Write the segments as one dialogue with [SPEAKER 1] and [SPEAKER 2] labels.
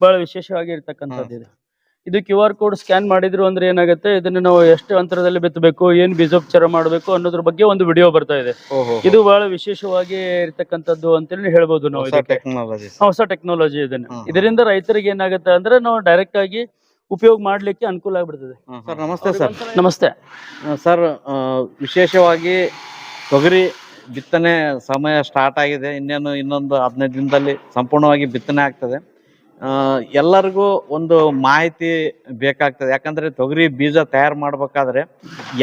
[SPEAKER 1] ಬಹಳ ವಿಶೇಷವಾಗಿ ಇರ್ತಕ್ಕಂಥದ್ದು ಇದು. ಇದು ಕ್ಯೂ ಆರ್ ಕೋಡ್ ಸ್ಕ್ಯಾನ್ ಮಾಡಿದ್ರು ಅಂದ್ರೆ ಏನಾಗುತ್ತೆ? ಇದನ್ನ ನಾವು ಎಷ್ಟು ಅಂತರದಲ್ಲಿ ಬಿತ್ತಬೇಕು ಏನ್ ಬೀಜೋಪಚಾರ ಮಾಡಬೇಕು ಅನ್ನೋದ್ರ ಬಗ್ಗೆ ಒಂದು ವಿಡಿಯೋ ಬರ್ತಾ ಇದೆ. ಇದು ಬಹಳ ವಿಶೇಷವಾಗಿ ಇರ್ತಕ್ಕಂಥದ್ದು ಅಂತೇಳಿ ಹೇಳ್ಬೋದು ನಾವು ಇದಕ್ಕೆ. ಹೊಸ ಟೆಕ್ನಾಲಜಿ ಇದನ್ನ. ಇದರಿಂದ ರೈತರಿಗೆ ಏನಾಗುತ್ತೆ ಅಂದ್ರೆ ನಾವು ಡೈರೆಕ್ಟ್ ಆಗಿ ಉಪಯೋಗ ಮಾಡ್ಲಿಕ್ಕೆ ಅನುಕೂಲ ಆಗ್ಬಿಡ್ತದೆ.
[SPEAKER 2] ಸರ್ ನಮಸ್ತೆ ಸರ್.
[SPEAKER 1] ನಮಸ್ತೆ.
[SPEAKER 2] ಸರ್ ವಿಶೇಷವಾಗಿ ತೊಗರಿ ಬಿತ್ತನೆ ಸಮಯ ಸ್ಟಾರ್ಟ್ ಆಗಿದೆ. ಇನ್ನೇನು ಇನ್ನೊಂದು ಹದಿನೈದು ದಿನದಲ್ಲಿ ಸಂಪೂರ್ಣವಾಗಿ ಬಿತ್ತನೆ ಆಗ್ತದೆ. ಎಲ್ಲರಿಗೂ ಒಂದು ಮಾಹಿತಿ ಬೇಕಾಗ್ತದೆ. ಯಾಕಂದ್ರೆ ತೊಗರಿ ಬೀಜ ತಯಾರು ಮಾಡ್ಬೇಕಾದ್ರೆ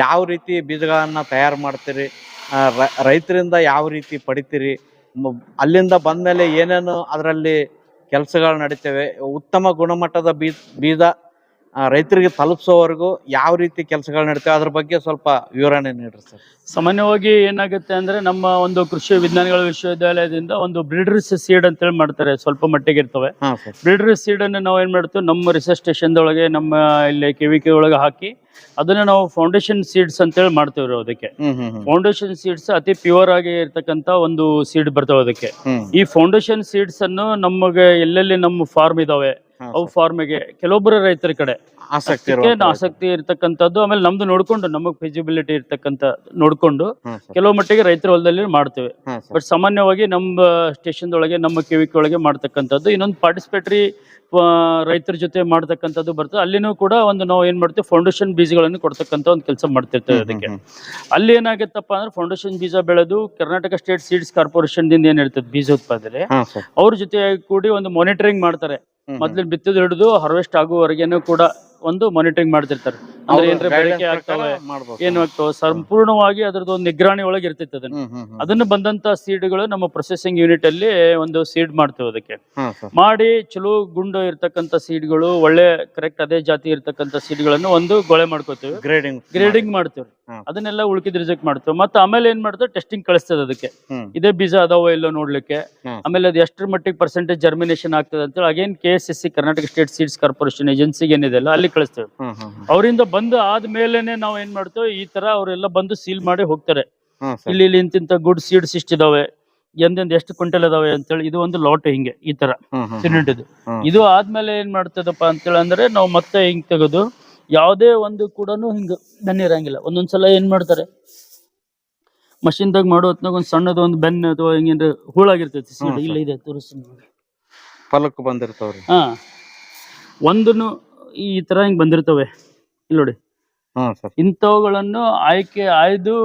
[SPEAKER 2] ಯಾವ ರೀತಿ ಬೀಜಗಳನ್ನು ತಯಾರು ಮಾಡ್ತೀರಿ ರೈತರಿಂದ ಯಾವ ರೀತಿ ಪಡಿತೀರಿ ಅಲ್ಲಿಂದ ಬಂದ್ಮೇಲೆ ಏನೇನು ಅದರಲ್ಲಿ ಕೆಲಸಗಳು ನಡೀತವೆ, ಉತ್ತಮ ಗುಣಮಟ್ಟದ ಬೀಜ ರೈತರಿಗೆ ತಲುಪಿಸೋವರೆಗೂ ಯಾವ ರೀತಿ ಕೆಲಸಗಳು ನಡೀತವೆ ಅದ್ರ ಬಗ್ಗೆ ಸ್ವಲ್ಪ ವಿವರಣೆ ನೀಡ್ರಿ ಸರ್.
[SPEAKER 1] ಸಾಮಾನ್ಯವಾಗಿ ಏನಾಗುತ್ತೆ ಅಂದ್ರೆ ನಮ್ಮ ಒಂದು ಕೃಷಿ ವಿಜ್ಞಾನಗಳ ವಿಶ್ವವಿದ್ಯಾಲಯದಿಂದ ಒಂದು ಬ್ರೀಡರ್ಸ್ ಸೀಡ್ ಅಂತೇಳಿ ಮಾಡ್ತಾರೆ ಸ್ವಲ್ಪ ಮಟ್ಟಿಗೆ ಇರ್ತವೆ.
[SPEAKER 2] ಹಾ ಸೀಡನ್ನು
[SPEAKER 1] ಬ್ರೀಡರ್ ಸೀಡ್ ಅನ್ನು ನಾವು ಏನ್ ಮಾಡ್ತೀವಿ ನಮ್ಮ ರಿಸರ್ಚ್ ಸ್ಟೇಷನ್ ಒಳಗೆ ನಮ್ಮ ಇಲ್ಲಿ ಕೆ ಒಳಗೆ ಹಾಕಿ ಅದನ್ನ ನಾವು ಫೌಂಡೇಶನ್ ಸೀಡ್ಸ್ ಅಂತೇಳಿ ಮಾಡ್ತೀವಿ ರೀ ಅದಕ್ಕೆ. ಫೌಂಡೇಶನ್ ಸೀಡ್ಸ್ ಅತಿ ಪ್ಯೂರ್ ಆಗಿ ಇರ್ತಕ್ಕಂತ ಒಂದು ಸೀಡ್ ಬರ್ತಾವ ಅದಕ್ಕೆ. ಈ ಫೌಂಡೇಶನ್ ಸೀಡ್ಸ್ ಅನ್ನು ನಮಗೆ ಎಲ್ಲೆಲ್ಲಿ ನಮ್ಮ ಫಾರ್ಮ್ ಇದಾವೆ ಅವು ಫಾರ್ಮಿಗೆ ಕೆಲವೊಬ್ಬರು ರೈತರ ಕಡೆ
[SPEAKER 2] ಆಸಕ್ತಿ
[SPEAKER 1] ಆಸಕ್ತಿ ಇರ್ತಕ್ಕಂಥದ್ದು ಆಮೇಲೆ ನಮ್ದು ನೋಡ್ಕೊಂಡು ನಮಗ್ ಫಿಸಿಬಿಲಿಟಿ ಇರತಕ್ಕಂತ ನೋಡ್ಕೊಂಡು ಕೆಲವು ಮಟ್ಟಿಗೆ ರೈತರ ಹೊಲದಲ್ಲಿ ಮಾಡ್ತೇವೆ. ಬಟ್ ಸಾಮಾನ್ಯವಾಗಿ ನಮ್ಮ ಸ್ಟೇಷನ್ ಒಳಗೆ ನಮ್ಮ ಕಿವಿಕ್ ಒಳಗೆ ಮಾಡ್ತಕ್ಕಂಥದ್ದು ಇನ್ನೊಂದು ಪಾರ್ಟಿಸಿಪೇಟರಿ ರೈತರ ಜೊತೆ ಮಾಡ್ತಕ್ಕಂಥದ್ದು ಬರ್ತದೆ. ಅಲ್ಲಿನೂ ಕೂಡ ಒಂದು ನಾವು ಏನ್ ಮಾಡ್ತೀವಿ ಫೌಂಡೇಶನ್ ಬೀಜಗಳನ್ನು ಕೊಡ್ತಕ್ಕಂತ ಒಂದು ಕೆಲಸ ಮಾಡ್ತಿರ್ತೇವೆ ಅದಕ್ಕೆ. ಅಲ್ಲಿ ಏನಾಗುತ್ತಪ್ಪ ಅಂದ್ರೆ ಫೌಂಡೇಶನ್ ಬೀಜ ಬೆಳೆದು ಕರ್ನಾಟಕ ಸ್ಟೇಟ್ ಸೀಡ್ಸ್ ಕಾರ್ಪೊರೇಷನ್ ದಿಂದ ಏನಿರ್ತದೆ ಬೀಜ ಉತ್ಪಾದನೆ. ಅವ್ರ ಜೊತೆ ಕೂಡಿ ಒಂದು ಮಾನಿಟರಿಂಗ್ ಮಾಡ್ತಾರೆ. ಮೊದ್ಲಿನ ಬಿತ್ತಿದ್ ಹಿಡಿದು ಹಾರ್ವೆಸ್ಟ್ ಆಗುವವರೆಗೇನು ಕೂಡ ಒಂದು ಮಾನಿಟರಿಂಗ್ ಮಾಡ್ತಿರ್ತಾರೆ. ಅಂದ್ರೆ ಏನ್ರ
[SPEAKER 2] ಬೆಳಿಗ್ಗೆ
[SPEAKER 1] ಬೆಳಕೆ ಆಗ್ತವೆ. ಏನು ಆಗ್ತವೆ ಸಂಪೂರ್ಣವಾಗಿ ಅದ್ರದ್ದು ಒಂದು ನಿಗ್ರಾಣಿ ಒಳಗೆ ಇರ್ತೈತೆ ಅದನ್ನ. ಅದನ್ನ ಬಂದಂತ ಸೀಡ್ಗಳು ನಮ್ಮ ಪ್ರೊಸೆಸಿಂಗ್ ಯೂನಿಟ್ ಅಲ್ಲಿ ಒಂದು ಸೀಡ್ ಮಾಡ್ತೇವೆ ಅದಕ್ಕೆ. ಮಾಡಿ ಚಲೋ ಗುಂಡು ಇರ್ತಕ್ಕಂಥ ಸೀಡ್ಗಳು ಒಳ್ಳೆ ಕರೆಕ್ಟ್ ಅದೇ ಜಾತಿ ಇರ್ತಕ್ಕಂಥ ಸೀಡ್ಗಳನ್ನು ಒಂದು ಗೊಳೆ ಮಾಡ್ಕೋತೀವಿ.
[SPEAKER 2] ಗ್ರೇಡಿಂಗ್
[SPEAKER 1] ಗ್ರೇಡಿಂಗ್ ಮಾಡ್ತೇವೆ. ಅದನ್ನೆಲ್ಲ ಉಳ್ಕಿದ್ ರಿಜೆಕ್ಟ್ ಮಾಡ್ತೇವೆ ಮತ್ತೆ ಆಮೇಲೆ ಏನ್ ಮಾಡ್ತೇವೆ ಟೆಸ್ಟಿಂಗ್ ಕಳಿಸ್ತದೆ ಅದಕ್ಕೆ. ಇದೇ ಬೀಜ ಅದಾವ ಇಲ್ಲೋ ನೋಡ್ಲಿಕ್ಕೆ. ಆಮೇಲೆ ಅದು ಎಷ್ಟರ ಮಟ್ಟಿಗೆ ಪರ್ಸೆಂಟೇಜ್ ಜರ್ಮಿನೇಷನ್ ಆಗ್ತದೆ ಅಂತೇಳಿ again K S S C Karnataka state seeds corporation ಏಜೆನ್ಸಿಗೆ ಏನಿದೆ ಅಲ್ಲ ಅಲ್ಲಿ ಕಳಿಸ್ತೇವೆ. ಅವರಿಂದ ಬಂದು ಆದ್ಮೇಲೆನೆ ನಾವು ಏನ್ ಮಾಡ್ತೇವೆ? ಈ ತರ ಅವರೆಲ್ಲ ಬಂದು ಸೀಲ್ ಮಾಡಿ ಹೋಗ್ತಾರೆ. ಇಲ್ಲಿ ಇಲ್ಲಿ ಇಂತಿಂತ ಗುಡ್ ಸೀಡ್ಸ್ ಇಷ್ಟ ಇದಾವೆ. ಎಂದೆಂದ್ ಎಷ್ಟು ಕ್ವಿಂಟಲ್ ಇದಾವೆ ಅಂತೇಳಿ ಇದು ಒಂದು ಲಾಟ್ ಹಿಂಗೆ ಈ ತರ. ಸಿಮೆಂಟ್. ಇದು ಆದ್ಮೇಲೆ ಏನ್ ಮಾಡ್ತದಪ್ಪ ಅಂತೇಳಿ ಅಂದ್ರೆ ನಾವು ಮತ್ತೆ ಹಿಂಗ್ ತೆಗೆದು ಯಾವುದೇ ಒಂದು ಕೂಡ ಹಿಂಗ ಬೆನ್ನ ಇರಂಗಿಲ್ಲ. ಒಂದೊಂದ್ಸಲ ಏನ್ ಮಾಡ್ತಾರೆ? ಮಷಿನ್ದಾಗ ಮಾಡೋ ಹೊತ್ನಾಗ ಒಂದ್ ಸಣ್ಣದ ಒಂದು ಬೆನ್ನ ಅಥವಾ ಹಿಂಗೇನ್ರ ಹೂಳಾಗಿರ್ತೈತಿ ಸೀಡ್ ಇಲ್ಲ ಇದೆ ತೋರಿಸಿ
[SPEAKER 2] ಫಲಕ್ ಬಂದಿರ್ತಾವ್ರಿ.
[SPEAKER 1] ಹಾ. ಒಂದನ್ನು ಈ ತರ ಹಿಂಗ್ ಬಂದಿರ್ತವೆ. ಇಲ್ಲಿ ನೋಡಿ.
[SPEAKER 2] ಹಾ ಸರ್.
[SPEAKER 1] ಇಂಥವುಗಳನ್ನು ಆಯ್ಕೆ ಆಯ್ದು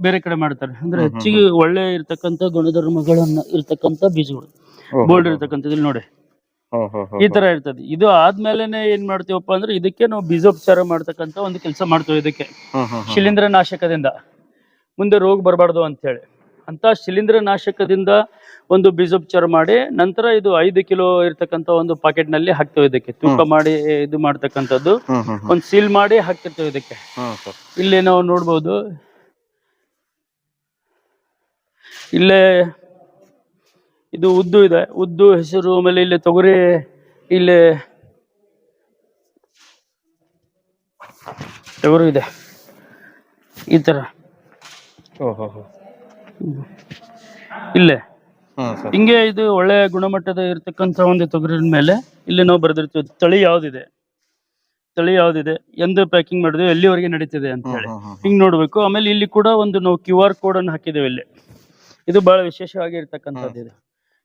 [SPEAKER 1] ಬೇರೆ ಕಡೆ ಮಾಡ್ತಾರೆ. ಅಂದ್ರೆ ಹೆಚ್ಚಿಗೆ ಒಳ್ಳೆ ಇರ್ತಕ್ಕಂಥ ಗುಣಧರ್ಮಗಳನ್ನ ಇರ್ತಕ್ಕಂಥ ಬೀಜಗಳು. ಬೋಲ್ಡ್ ಇರ್ತಕ್ಕಂಥದ್ದು ಇಲ್ಲಿ ನೋಡಿ. ಈ ತರ ಇರ್ತದೆ. ಇದು ಆದ್ಮೇಲೆನೆ ಏನ್ ಮಾಡ್ತೀವಪ್ಪ ಅಂದ್ರೆ ಇದಕ್ಕೆ ನಾವು ಬೀಜೋಪಚಾರ ಮಾಡ್ತಕ್ಕಂತ ಒಂದು ಕೆಲಸ ಮಾಡ್ತೇವೆ ಇದಕ್ಕೆ. ಶಿಲೀಂಧ್ರ ನಾಶಕದಿಂದ ಮುಂದೆ ರೋಗ ಬರಬಾರ್ದು ಅಂತ ಹೇಳಿ ಅಂತ ಶಿಲೀಂಧ್ರ ನಾಶಕದಿಂದ ಒಂದು ಬೀಜೋಪಚಾರ ಮಾಡಿ ನಂತರ ಇದು ಐದು ಕಿಲೋ ಇರ್ತಕ್ಕಂತ ಒಂದು ಪಾಕೆಟ್ನಲ್ಲಿ ಹಾಕ್ತೇವೆ ಇದಕ್ಕೆ. ತೂಕ ಮಾಡಿ ಇದು ಮಾಡ್ತಕ್ಕಂಥದ್ದು. ಒಂದು ಸೀಲ್ ಮಾಡಿ ಹಾಕ್ತಿರ್ತೇವೆ ಇದಕ್ಕೆ. ಇಲ್ಲಿ ನಾವು ನೋಡ್ಬೋದು. ಇಲ್ಲೇ ಇದು ಉದ್ದು ಇದೆ. ಉದ್ದು ಹೆಸರು ಆಮೇಲೆ ಇಲ್ಲಿ ತೊಗರಿ ಇಲ್ಲಿ ತೊಗರಿ ಇದೆ. ಈ ತರ.
[SPEAKER 2] ಇಲ್ಲ ಹೋ. ಹೋ
[SPEAKER 1] ಇಲ್ಲೇ ಹಿಂಗೆ ಇದು ಒಳ್ಳೆ ಗುಣಮಟ್ಟದ ಇರತಕ್ಕಂತ ಒಂದು ತೊಗರಿ ಮೇಲೆ ಇಲ್ಲಿ ನಾವು ಬರೆದಿರ್ತೀವಿ. ತಳಿ ಯಾವ್ದಿದೆ? ತಳಿ ಯಾವ್ದಿದೆ? ಎಂದ ಪ್ಯಾಕಿಂಗ್ ಮಾಡಿದ್ವಿ ಎಲ್ಲಿವರೆಗೆ ನಡೀತಿದೆ ಅಂತ ಹೇಳಿ. ಹಿಂಗ್ ನೋಡ್ಬೇಕು. ಆಮೇಲೆ ಇಲ್ಲಿ ಕೂಡ ಒಂದು ನಾವು ಕ್ಯೂ ಆರ್ ಕೋಡ್ ಅನ್ನು ಹಾಕಿದ್ದೇವೆ ಇಲ್ಲಿ. ಇದು ಬಹಳ ವಿಶೇಷವಾಗಿ ಇರ್ತಕ್ಕಂಥದ್ದು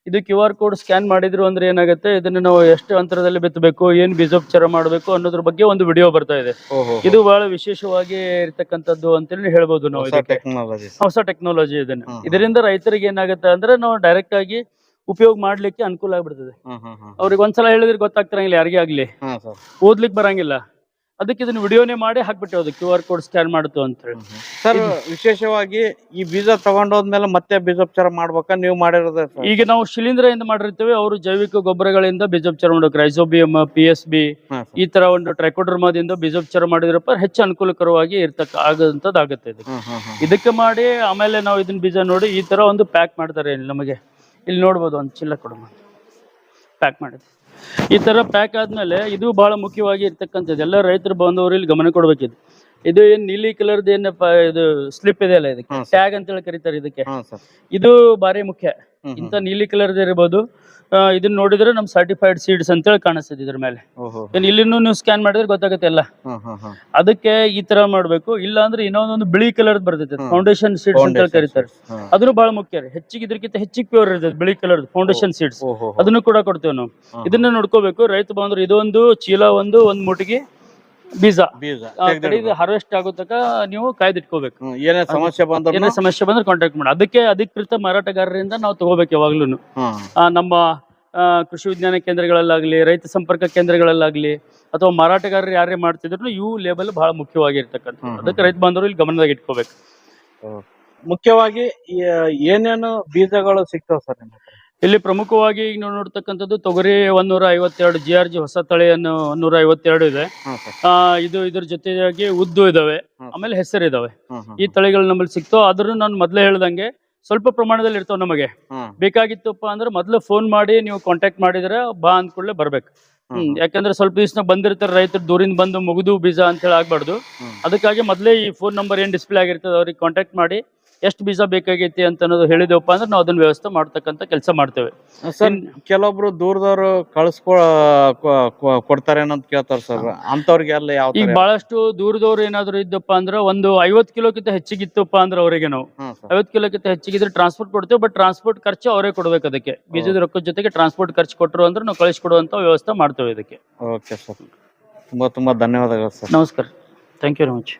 [SPEAKER 1] ಇದು ಕ್ಯೂ ಆರ್ ಕೋಡ್ ಸ್ಕ್ಯಾನ್ ಮಾಡಿದ್ರು ಅಂದ್ರೆ ಏನಾಗುತ್ತೆ? ಇದನ್ನ ನಾವು ಎಷ್ಟು ಅಂತರದಲ್ಲಿ ಬಿತ್ತಬೇಕು ಏನ್ ಬೀಜೋಪಚಾರ ಮಾಡಬೇಕು ಅನ್ನೋದ್ರ ಬಗ್ಗೆ ಒಂದು ವಿಡಿಯೋ ಬರ್ತಾ ಇದೆ. ಇದು ಬಹಳ ವಿಶೇಷವಾಗಿ ಇರ್ತಕ್ಕಂಥದ್ದು ಅಂತೇಳಿ ಹೇಳ್ಬೋದು ನಾವು
[SPEAKER 2] ಹೊಸ ಟೆಕ್ನಾಲಜಿ
[SPEAKER 1] ಇದನ್ನ. ಇದರಿಂದ ರೈತರಿಗೆ ಏನಾಗುತ್ತೆ ಅಂದ್ರೆ ನಾವು ಡೈರೆಕ್ಟ್ ಆಗಿ ಉಪಯೋಗ ಮಾಡ್ಲಿಕ್ಕೆ ಅನುಕೂಲ ಆಗ್ಬಿಡ್ತದೆ. ಅವ್ರಿಗೆ ಒಂದ್ಸಲ ಹೇಳಿದ್ರೆ ಗೊತ್ತಾಗ್ತಿರಂಗಿಲ್ಲ ಯಾರಿಗೇ ಆಗ್ಲಿ. ಓದ್ಲಿಕ್ಕೆ ಬರಂಗಿಲ್ಲ. ಅದಕ್ಕೆ ಇದನ್ನ ವಿಡಿಯೋನೇ ಮಾಡಿ ಹಾಕ್ಬಿಟ್ಟೆ ಅದು ಕ್ಯೂ ಆರ್ ಕೋಡ್ ಸ್ಕ್ಯಾನ್ ಮಾಡ್ತು ಅಂತ ಹೇಳಿ.
[SPEAKER 2] ಸರ್ ವಿಶೇಷವಾಗಿ ಈ ಬೀಜ ತಗೊಂಡೋದ್ಮೇಲೆ ಮತ್ತೆ ಬೀಜೋಪಚಾರ ಮಾಡ್ಬೇಕಾ? ನೀವು ಮಾಡಿರೋದ
[SPEAKER 1] ಈಗ ನಾವು ಶಿಲೀಂಧ್ರದಿಂದ ಮಾಡಿರ್ತೇವೆ ಅವರು ಜೈವಿಕ ಗೊಬ್ಬರಗಳಿಂದ ಬೀಜೋಪಚಾರ ಮಾಡೋಕೆ ರೈಸೋಬಿಯಮ್ ಪಿ ಎಸ್ ಬಿ ಈ ತರ ಒಂದು ಟ್ರೈಕೋಡ್ರಮಾದಿಂದ ಬೀಜೋಪಚಾರ ಮಾಡಿದ್ರಪ್ಪ ಹೆಚ್ಚು ಅನುಕೂಲಕರವಾಗಿ ಇರ್ತಕ್ಕ ಆಗಂತದ್ದು ಆಗುತ್ತೆ ಇದು ಇದಕ್ಕೆ ಮಾಡಿ ಆಮೇಲೆ ನಾವು ಇದನ್ನ ಬೀಜ ನೋಡಿ ಈ ತರ ಒಂದು ಪ್ಯಾಕ್ ಮಾಡ್ತಾರೆ ನಮಗೆ. ಇಲ್ಲಿ ನೋಡ್ಬೋದು ಒಂದು ಚಿಲ್ಲ ಕೊಡಮ್ಮ ಪ್ಯಾಕ್ ಮಾಡಿದೆ ಈ ತರ ಪ್ಯಾಕ್ ಆದ್ಮೇಲೆ ಇದು ಬಹಳ ಮುಖ್ಯವಾಗಿ ಇರ್ತಕ್ಕಂಥದ್ದು. ಎಲ್ಲ ರೈತರು ಬಂದವರು ಇಲ್ಲಿ ಗಮನ ಕೊಡ್ಬೇಕಿದು. ಇದು ಏನ್ ನೀಲಿ ಕಲರ್ ಏನಪ್ಪ ಇದು ಸ್ಲಿಪ್ ಇದೆ ಅಲ್ಲ ಇದಕ್ಕೆ? ಟ್ಯಾಗ್ ಅಂತ ಹೇಳಿ ಕರೀತಾರೆ ಇದಕ್ಕೆ.
[SPEAKER 2] ಹಾ ಸರ್
[SPEAKER 1] ಇದು ಬಾರಿ ಮುಖ್ಯ. ಇಂತ ನೀಲಿ ಕಲರ್ ಇರ್ಬೋದು. ಆ, ಇದನ್ನ ನೋಡಿದ್ರೆ ನಮ್ ಸರ್ಟಿಫೈಡ್ ಸೀಡ್ಸ್ ಅಂತೇಳಿ ಕಾಣಿಸ್ತದೆ ಇದ್ರ ಮೇಲೆ.
[SPEAKER 2] ಓಹೋ.
[SPEAKER 1] ಏನ್ ಇಲ್ಲಿನೂ ನೀವು ಸ್ಕ್ಯಾನ್ ಮಾಡಿದ್ರೆ ಗೊತ್ತಾಗುತ್ತೆ ಎಲ್ಲ.
[SPEAKER 2] ಹಾ ಹಾ ಹಾ.
[SPEAKER 1] ಅದಕ್ಕೆ ಈ ತರ ಮಾಡ್ಬೇಕು. ಇಲ್ಲ ಅಂದ್ರೆ ಇನ್ನೊಂದೊಂದು ಬಿಳಿ ಕಲರ್ ಬರ್ತೈತೆ. ಫೌಂಡೇಶನ್ ಸೀಡ್ಸ್ ಅಂತ ಹೇಳಿ ಕರೀತಾರೆ. ಅದನ್ನು ಬಹಳ ಮುಖ್ಯ ರೀ. ಹೆಚ್ಚಿಗೆ ಇದ್ರಕ್ಕಿಂತ ಹೆಚ್ಚಿಗೆ ಪ್ಯೂರ್ ಇರ್ತದೆ ಬಿಳಿ ಕಲರ್ ಫೌಂಡೇಶನ್ ಸೀಡ್ಸ್
[SPEAKER 2] ಓಹೋ
[SPEAKER 1] ಅದನ್ನು ಕೂಡ ಕೊಡ್ತೇವೆ ನಾವು. ಇದನ್ನ ನೋಡ್ಕೋಬೇಕು. ರೈತ ಬಂದ್ರೆ ಇದೊಂದು ಚೀಲ ಒಂದು ಒಂದ್ ಮುಟ್ಟಿಗೆ ಬೀಜ.
[SPEAKER 2] ಬೀಜ.
[SPEAKER 1] ಹಾರ್ವೆಸ್ಟ್ ಆಗೋ ತನಕ ನೀವು ಕಾಯ್ದಿಟ್ಕೋಬೇಕು.
[SPEAKER 2] ಏನೇ ಸಮಸ್ಯೆ ಬಂದ್ರೆ
[SPEAKER 1] ಏನೇ ಸಮಸ್ಯೆ ಬಂದ್ರೆ ಕಾಂಟ್ಯಾಕ್ಟ್ ಮಾಡಿ. ಅದಕ್ಕೆ ಅಧಿಕೃತ ಮಾರಾಟಗಾರರಿಂದ ನಾವು ತಗೋಬೇಕು ಯಾವಾಗ್ಲೂ ನಮ್ಮ ಕೃಷಿ ವಿಜ್ಞಾನ ಕೇಂದ್ರಗಳಲ್ಲಾಗ್ಲಿ ರೈತ ಸಂಪರ್ಕ ಕೇಂದ್ರಗಳಲ್ಲಾಗ್ಲಿ ಅಥವಾ ಮಾರಾಟಗಾರರು ಯಾರೇ ಮಾಡ್ತಿದ್ರು ಇವು ಲೇಬಲ್ ಬಹಳ ಮುಖ್ಯವಾಗಿರ್ತಕ್ಕಂಥ ಅದಕ್ಕೆ ರೈತ ಬಾಂಧವರು ಇಲ್ಲಿ ಗಮನದಾಗ ಇಟ್ಕೋಬೇಕು.
[SPEAKER 2] ಮುಖ್ಯವಾಗಿ ಏನೇನು ಬೀಜಗಳು ಸಿಗ್ತಾವ ಸರ್ ನಿಮ್ಮ?
[SPEAKER 1] ಇಲ್ಲಿ ಪ್ರಮುಖವಾಗಿ ಈಗ ನಾವು ನೋಡ್ತಕ್ಕಂಥದ್ದು ತೊಗರಿ ಒಂದೂರ ಐವತ್ತೆರಡು ಜಿ ಆರ್ ಜಿ ಹೊಸ ತಳಿಯನ್ನು ಒಂದೂರ ಐವತ್ತೆರಡು ಇದೆ ಆ, ಇದು ಇದ್ರ ಜೊತೆಯಾಗಿ ಉದ್ದು ಇದಾವೆ ಆಮೇಲೆ ಹೆಸರು ಇದಾವೆ. ಈ ತಳಿಗಳು ನಮ್ಮಲ್ಲಿ ಸಿಕ್ತು. ಆದ್ರೂ ನಾನು ಮೊದಲೇ ಹೇಳ್ದಂಗೆ ಸ್ವಲ್ಪ ಪ್ರಮಾಣದಲ್ಲಿ ಇರ್ತಾವ ನಮಗೆ. ಬೇಕಾಗಿತ್ತಪ್ಪ ಅಂದ್ರೆ ಮೊದಲು ಫೋನ್ ಮಾಡಿ ನೀವು ಕಾಂಟ್ಯಾಕ್ಟ್ ಮಾಡಿದ್ರೆ ಬಾ ಅಂದ ಕೂಡಲೇ ಬರ್ಬೇಕು.
[SPEAKER 2] ಹ್ಮ್
[SPEAKER 1] ಯಾಕಂದ್ರೆ ಸ್ವಲ್ಪ ದಿವಸ ಬಂದಿರ್ತಾರೆ ರೈತರು ದೂರಿಂದ ಬಂದು ಮುಗಿದು ಬೀಜ ಅಂತ ಹೇಳಿ ಆಗ್ಬಾರ್ದು ಅದಕ್ಕಾಗಿ ಮೊದಲೇ ಈ ಫೋನ್ ನಂಬರ್ ಏನ್ ಡಿಸ್ಪ್ಲೇ ಆಗಿರ್ತದೆ ಅವ್ರಿಗೆ ಕಾಂಟ್ಯಾಕ್ಟ್ ಮಾಡಿ ಎಷ್ಟು ಬೀಜ ಬೇಕಾಗೈತಿ ಅಂತ ಅನ್ನೋದು ಹೇಳಿದೆವಪ್ಪ ಅಂದ್ರೆ ನಾವು ಅದನ್ನ ವ್ಯವಸ್ಥೆ ಮಾಡ್ತಕ್ಕಂಥ ಕೆಲಸ ಮಾಡ್ತೇವೆ.
[SPEAKER 2] ಸರ್ ಕೆಲವೊಬ್ರು ದೂರದವರು ಕಳ್ಸ್ಕೊ ಕೊಡ್ತಾರೆ ಅಂತ ಕೇಳ್ತಾರ ಸರ್. ಅಂತವ್ರಿಗೆಲ್ಲ ಯಾವ
[SPEAKER 1] ಈಗ ಬಹಳಷ್ಟು ದೂರದವ್ರು ಏನಾದ್ರು ಇದ್ದಪ್ಪ ಅಂದ್ರೆ ಒಂದು ಐವತ್ ಕಿಲೋಕ್ಕಿಂತ ಹೆಚ್ಚಿಗಿತ್ತಪ್ಪ ಅಂದ್ರೆ ಅವರಿಗೆ ನಾವು.
[SPEAKER 2] ಹಾ ಸರ್.
[SPEAKER 1] ಐವತ್ ಕಿಲೋಕ್ಕಿಂತ ಹೆಚ್ಚಿಗಿದ್ರೆ ಟ್ರಾನ್ಸ್ಪೋರ್ಟ್ ಕೊಡ್ತೇವೆ ಬಟ್ ಟ್ರಾನ್ಸ್ಪೋರ್ಟ್ ಖರ್ಚು ಅವರೇ ಕೊಡ್ಬೇಕು ಅದಕ್ಕೆ. ಬೀಜದ ರೊಕ್ಕದ ಜೊತೆಗೆ ಟ್ರಾನ್ಸ್ಪೋರ್ಟ್ ಖರ್ಚು ಕೊಟ್ಟರು ಅಂದ್ರೆ ನಾವು ಕಳಿಸ್ಕೊಡುವಂತ ವ್ಯವಸ್ಥೆ ಮಾಡ್ತೇವೆ ಇದಕ್ಕೆ.
[SPEAKER 2] Okay sir. ತುಂಬಾ ತುಂಬಾ ಧನ್ಯವಾದಗಳು ಸರ್.
[SPEAKER 1] ನಮಸ್ಕಾರ. Thank you very much